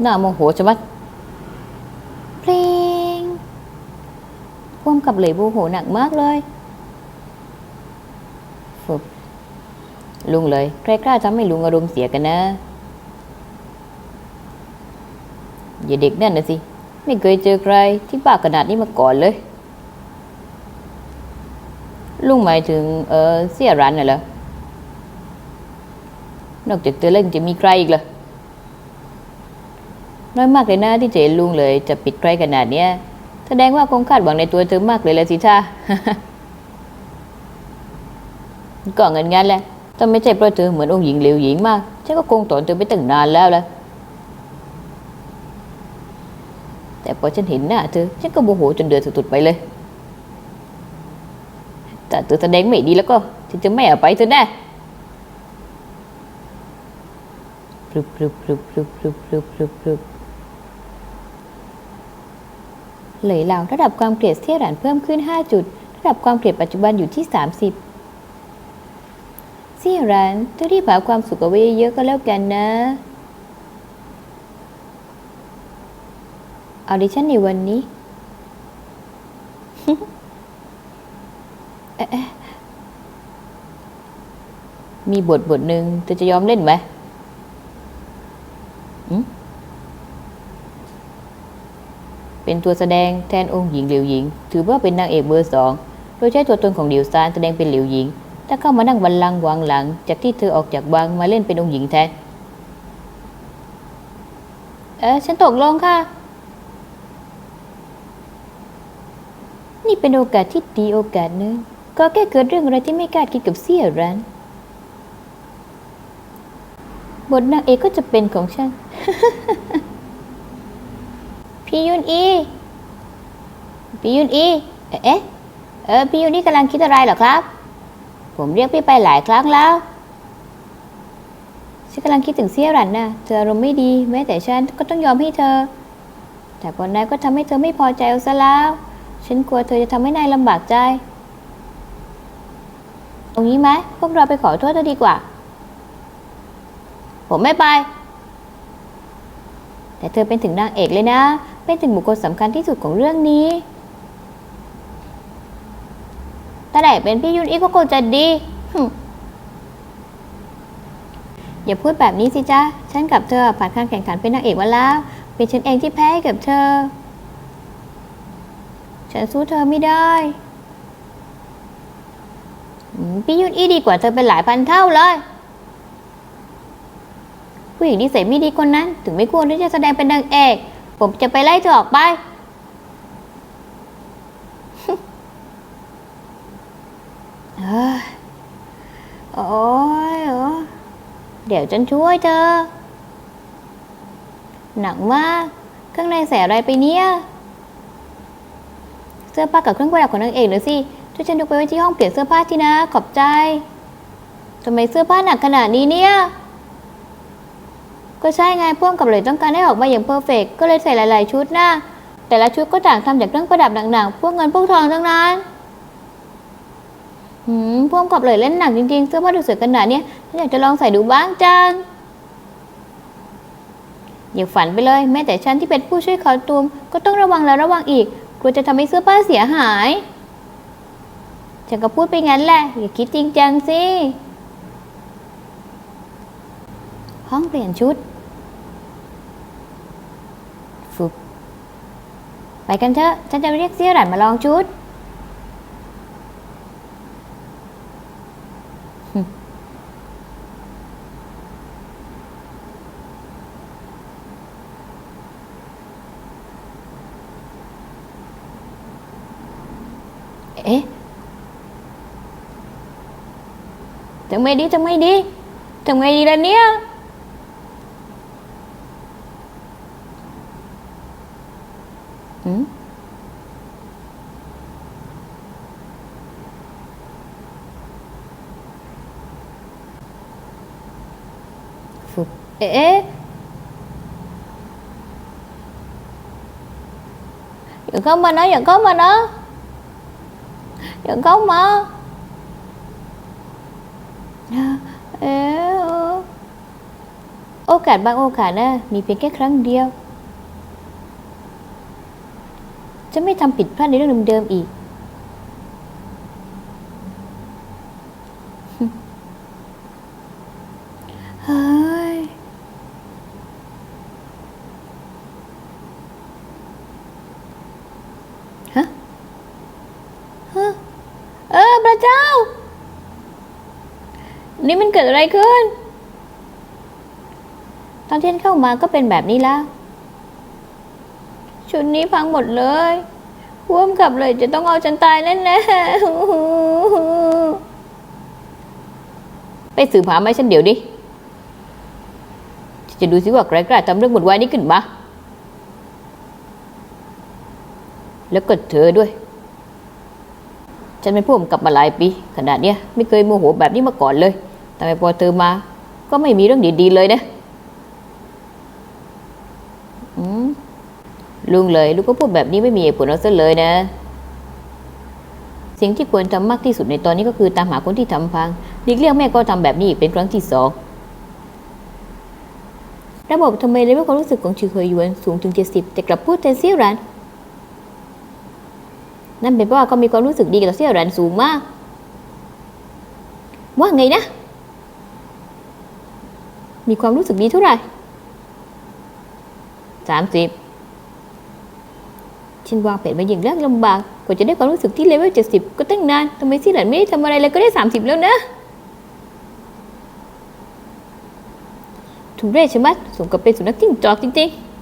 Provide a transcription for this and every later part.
หน้าโมโหใช่ไหมเพลงพ่วงกับเหลยโมโหหนักมากเลยฝึกลุงเลย ใครกล้าทำให้ลุงอารมณ์เสียกันนะ อย่าเด็กนั่นนะสิ ไม่เคยเจอใครที่บ้าขนาดนี้มาก่อนเลย ลุงหมายถึง เออเสียรันน่ะเหรอนอกจากเธอเล่นจะมีใครอีกเหรอ น้อยมากเลยนะที่เจลุงเลยจะปิดใครขนาดเนี้ยแสดงว่าคงคาดหวังในตัวเธอมากเลยละสิท่าก็เงินงั้นแหละถ้าไม่ใช่เพราะเธอเหมือนองค์หญิงเหลวหญิงมากฉันก็คงถอนเธอไปตั้งนานแล้วละแต่พอฉันเห็นหน้าเธอฉันก็โมโหจนเดือดสุดๆไปเลยแต่เธอแสดงไม่ดีแล้วก็ฉันจะไม่เอาไปเธอแน่พรึบพรึบพรึบพรึบพรึบพรึบพรึบพรึบ เหลยเหลาระดับความเกลียดเที่ยรานเพิ่มขึ้น 5 จุด ระดับความเกลียดปัจจุบันอยู่ที่ 30เสี่ยรานเธอรีบหาความสุขเอาไว้เยอะก็แล้วกันนะออดิชั่นในวันนี้มีบทบทหนึ่งเธอจะยอมเล่นไหม เป็นตัวแสดงแทนองค์หญิงเหลียวหญิง ถือว่าเป็นนางเอกเบอร์สองโดยใช้ตัวตนของเหลียวซานแสดงเป็นเหลียวหญิงถ้าเข้ามานั่งบัลลังก์วางหลัง จากที่เธอออกจากวังมาเล่นเป็นองค์หญิงแทนเออฉันตกลงค่ะ นี่เป็นโอกาสที่ดีโอกาสหนึงก็แค่เกิดเรื่องอะไรที่ไม่คาดคิดกับเสี่ยรันบทนางเอกก็จะเป็นของฉัน พี่ยุนอีพี่ยุนอีเอ๊ะเออพี่ยุนอีกำลังคิดอะไรเหรอครับ ผมเรียกพี่ไปหลายครั้งแล้วฉันกำลังคิดถึงเสียรันนะเธออารมณ์ไม่ดี แม้แต่ฉันก็ต้องยอมให้เธอ แต่ผลนายก็ทำให้เธอไม่พอใจเอาซะแล้ว ฉันกลัวเธอจะทำให้นายลำบากใจ ตรงนี้ไหมพวกเราไปขอโทษเธอดีกว่า ผมไม่ไป แต่เธอเป็นถึงนางเอกเลยนะ เป็นถึงบุคคลสำคัญที่สุดของเรื่องนี้ถ้าได้เป็นพี่ยุนอีกก็คงจะดีอย่าพูดแบบนี้สิจ๊ะ ฉันกับเธอผ่านการแข่งขันเป็นนางเอกมาแล้ว เป็นฉันเองที่แพ้ให้กับเธอ ฉันสู้เธอไม่ได้พี่ยุนอีดีกว่าเธอเป็นหลายพันเท่าเลย ผู้หญิงที่ใส่ไม่ดีคนนั้น ถึงไม่ควรที่จะแสดงเป็นนางเอก ผมจะไปไล่เธอออกไปเอ้ยโอ้ยโอ้เดี๋ยวฉันช่วยเธอ หนักมากข้างในใส่อะไรไปเนี่ย เสื้อผ้ากับเครื่องประดับของนางเอกหน่อยสิ ช่วยฉันยกไปไว้ที่ห้องเปลี่ยนเสื้อผ้าทีนะ ขอบใจทำไมเสื้อผ้าหนักขนาดนี้เนี่ย ก็ใช่ไงพ่วงกับเลยต้องการให้ออกมาอย่างเพอร์เฟกก็เลยใส่หลาย ๆ ชุดนะแต่ละชุดก็ต่างทำจากเครื่องประดับหนักๆพวกเงินพวกทองทั้งนั้นหืมพ่วงกับเลยเล่นหนักจริง ๆ เสื้อผ้าดูสวยขนาดเนี้ยฉันอยากจะลองใส่ดูบ้างจังอย่าฝันไปเลยแม้แต่ฉันที่เป็นผู้ช่วยคอตูมก็ต้องระวังแล้วระวังอีกกลัวจะทำให้เสื้อผ้าเสียหายฉันก็พูดไปงั้นแหละอย่าคิดจริงจังสิห้องเปลี่ยนชุด ฟุบ ไปกันเถอะฉันจะเรียกเสี่ยหลันมาลองชุด เอ๊ะทำไมดีทำไมดีทำไงดีล่ะเนี่ย เอ๊ะอย่าเข้ามานะอย่าเข้ามานะอย่าเข้ามาเอ๊ะโออกาสบางโอกาสนะมีเพียงแค่ครั้งเดียว จะไม่ทำผิดพลาดในเรื่องเดิมๆอีก เฮ้ย ฮะ ฮะ เออ พระเจ้า นี่มันเกิดอะไรขึ้น ตอนที่ฉันเข้ามาก็เป็นแบบนี้แล้ว ชุดนี้พังหมดเลยพ่วมกับเลยจะต้องเอาฉันตายแน่ๆไปสืบหาไมาให้ฉันเดี๋ยวดิ จะดูสิว่าใครกล้าทำเรื่องหมดวายนี้ขึ้นมา แล้วก็เธอด้วย ฉันเป็นผู้กำกับมาหลายปี ขนาดเนี้ยไม่เคยโมโหแบบนี้มาก่อนเลยแต่พอเธอมา ก็ไม่มีเรื่องดีๆเลยนะอืมลุงเลยลูกก็พูดแบบนี้ไม่มีเหตุผลเอาซะเลยนะ สิ่งที่ควรทำมากที่สุดในตอนนี้ก็คือตามหาคนที่ทำพังหลีกเลี่ยงแม่ก็ทำแบบนี้อีกเป็นครั้งที่สองระบบทำไมเลยว่ความรู้สึกของชื่อเคยวนสูงถึง 70 แต่กลับพูดแทนเซี่ยรัน นั่นเป็นเพราะว่าเขามีความรู้สึกดีกับเซี่ยวรันสูงมาก ว่าไงนะ มีความรู้สึกดีเท่าไหร่สามสิบฉันวางแผนมาอย่างยากลำบากกว่าจะได้ความรู้สึกที่เลเวลเจ็ดสิบก็ตั้งนานทำไมซี่หลันไม่ได้ทำอะไรเลยก็ได้สามสิบแล้วนะถูกเร่ใช่ไหมสมกับเป็นสุนัขจิ้งจอกจริงๆ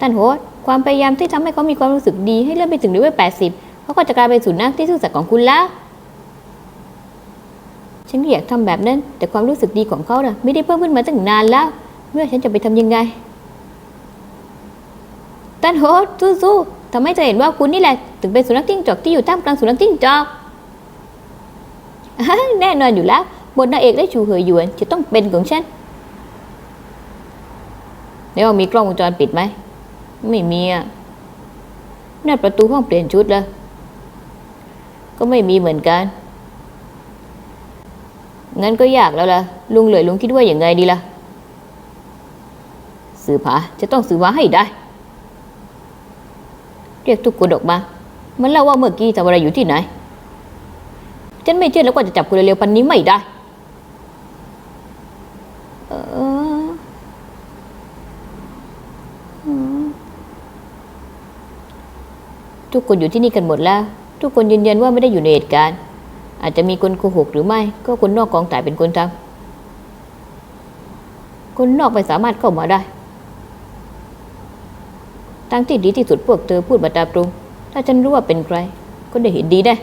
ท่านโฮส ความพยายามที่ทำให้เขามีความรู้สึกดีให้เลื่อนไปถึงเลเวลแปดสิบเขาก็จะกลายเป็นสุนัขที่ซื่อสัตย์ของคุณแล้วฉันอยากทำแบบนั้น แต่ความรู้สึกดีของเขาน่ะไม่ได้เพิ่มขึ้นมาตั้งนานแล้ว เมื่อฉันจะไปทำยังไงตันโฮสสู้ๆทำให้เธอเห็นว่าคุณนี่แหละถึงเป็นสุนัขจิ้งจอกที่อยู่ท่ามกลางสุนัขจิ้งจอกแน่นอนอยู่แล้วบทนางเอกได้ชูเหยหยวนจะต้องเป็นของฉันแล้วมีกล้องวงจรปิดไหม ไม่มีอะหน้าประตูห้องเปลี่ยนชุดล้วก็ไม่มีเหมือนกัน งั้นก็ยากแล้วล่ะ ลุงเหลยลุงคิดว่าอย่างไงดีล่ะ สืบหาจะต้องสืบหาให้ได้ เรียกทุกคนออกมา มันเล่าว่าเมื่อกี้ทำอะไรอยู่ที่ไหน ฉันไม่เชื่อแล้วว่าจะจับคนเร็วๆปันนี้ไม่ได้ เอออืม ทุกคนอยู่ที่นี่กันหมดแล้ว ทุกคนยืนยันว่าไม่ได้อยู่ในเหตุการณ์ อาจจะมีคนโกหกหรือไม่ ก็คนนอกกองถ่ายเป็นคนทำคนนอกไม่สามารถเข้ามาได้ทางที่ดีที่สุดพวกเธอพูดมาตาตรงถ้าฉันรู้ว่าเป็นใคร ก็ได้เห็นดีได้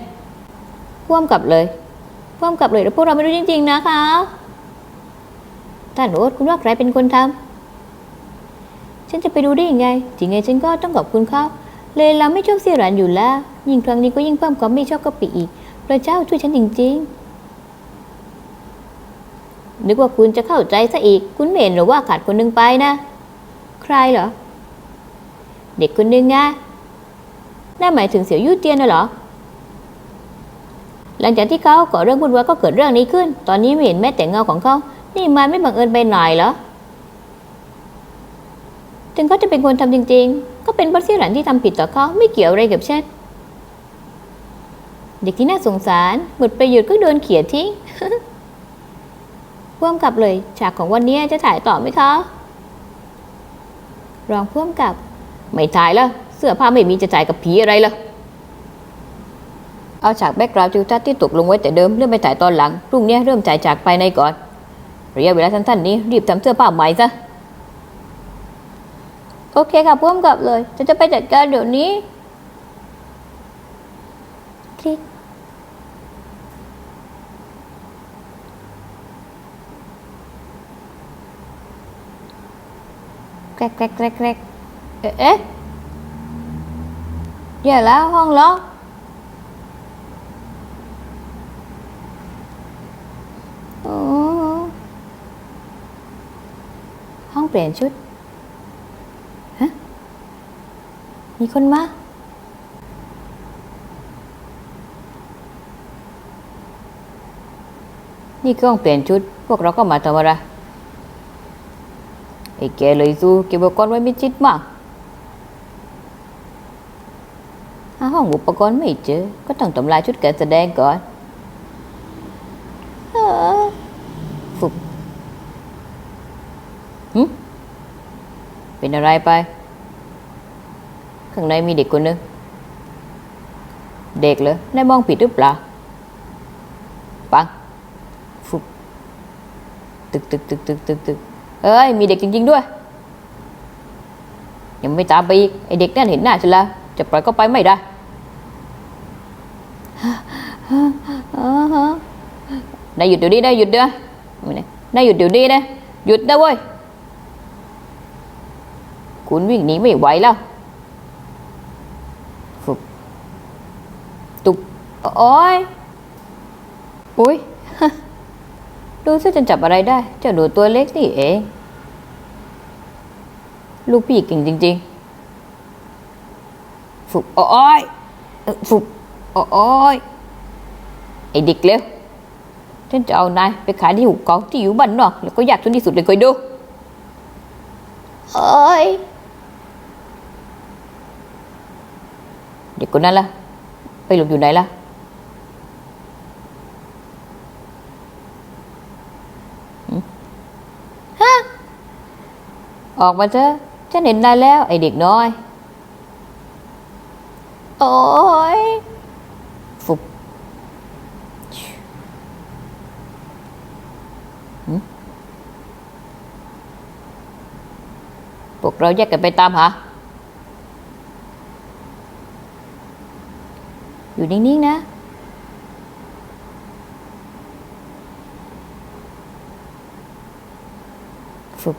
พ่วมกลับเลยพ่วมกลับเลยแล้วพวกเราไม่รู้จริง ๆ นะคะท่านโอ๊ตคุณว่าใครเป็นคนทำฉันจะไปดูได้ยังไงจริงไงฉันก็ต้องขอบคุณเขา เลยเราไม่ชอบเสียหรันอยู่แล้ว ยิ่งครั้งนี้ก็ยิ่งเพิ่มความไม่ชอบก็ไปอีก พระเจ้าช่วยฉันจริงๆ นึกว่าคุณจะเข้าใจซะอีก คุณไม่เห็นหรือว่าขาดคนหนึ่งไปนะ ใครเหรอ เด็กคนหนึ่งไงน่าหมายถึงเสี่ยวยู่เตียนน่ะเหรอ หลังจากที่เขาก่อเรื่องวุ่นวายก็เกิดเรื่องนี้ขึ้น ตอนนี้ไม่เห็นแม้แต่เงาของเขา นี่มันไม่บังเอิญไปหน่อยเหรอ ถึงเขาจะเป็นคนทำจริง ๆ ก็เป็นเพราะเสี่ยหลันที่ทำผิดต่อเขาไม่เกี่ยวอะไรกับฉันเด็กที่น่าสงสารหมดประโยชน์ก็โดนเขี่ยทิ้งพ่วงกับเลยฉากของวันนี้จะถ่ายต่อไหมคะรองพ่วงกับ ไม่ถ่ายแล้วเสื้อผ้าไม่มีจะจ่ายกับผีอะไรล่ะเอาฉากแบ็กกราวด์ทิวทัศน์ที่ตกลงไว้แต่เดิมเลื่อนไปถ่ายตอนหลังพรุ่งนี้เริ่มจ่ายฉากภายในก่อนระยะเวลาสั้นๆนี้รีบทำเสื้อผ้าใหม่ซะ โอเคค่ะพ่วงกับเลยจะจะไปจัดการเดี๋ยวนี้ คลิก แกรกแกรกแกรกแกรกเอ๊ะเอ๊ะอย่าแล้วห้องล็อกโอ้ห้องเปลี่ยนชุด ฮะ มีคนมานี่ก็ต้องเปลี่ยนชุด พวกเราก็มาทำอะไรไอ้แกเลยสู้เก็บอุปกรณ์ไว้ไม่จิตมากหาห้องอุปกรณ์ไม่เจอ ก็ต้องทำลายชุดการแสดงก่อนเออฟุบหึเป็นอะไรไป ข้างในมีเด็กคนหนึง เด็กเหรอนายมองผิดหรือเปล่า ปังฟุบตึกตึกตึกตึกตึกตึกเอ้ย มีเด็กจริง ๆ ด้วย ยังไม่ตามไปอีก ไอเด็กนั่นเห็นหน้าฉันแล้ว จะปล่อยก็ไปไม่ได้นายหยุดเดี๋ยวนี้นะหยุดเด้อนายหยุดเดี๋ยวนี้นะ หยุดนะเว้ย คุณวิ่งหนีไม่ไหวแล้วฟุบตุบ โอ้ยอุ้ยดูซิจะจับอะไรได้ เจ้าหนูตัวเล็กนี่เอง ลูกพี่เก่งจริง ๆ ฝึกโอ้ยฝึกโอ้ยไอเด็กเร็วฉันจะเอานายไปขายที่หุบเขาที่อยู่บ้านนอกแล้วก็ยากจนที่สุดเลยคอยดูโอ้ยเด็กคนนั้นล่ะ ไปหลบอยู่ไหนล่ะ ออกมาเถอะฉันเห็นนายแล้ว ไอเด็กน้อย โอ้ยฟุบหึพวกเราแยกกันไปตามหา อยู่นิ่ง ๆ นะฟุบ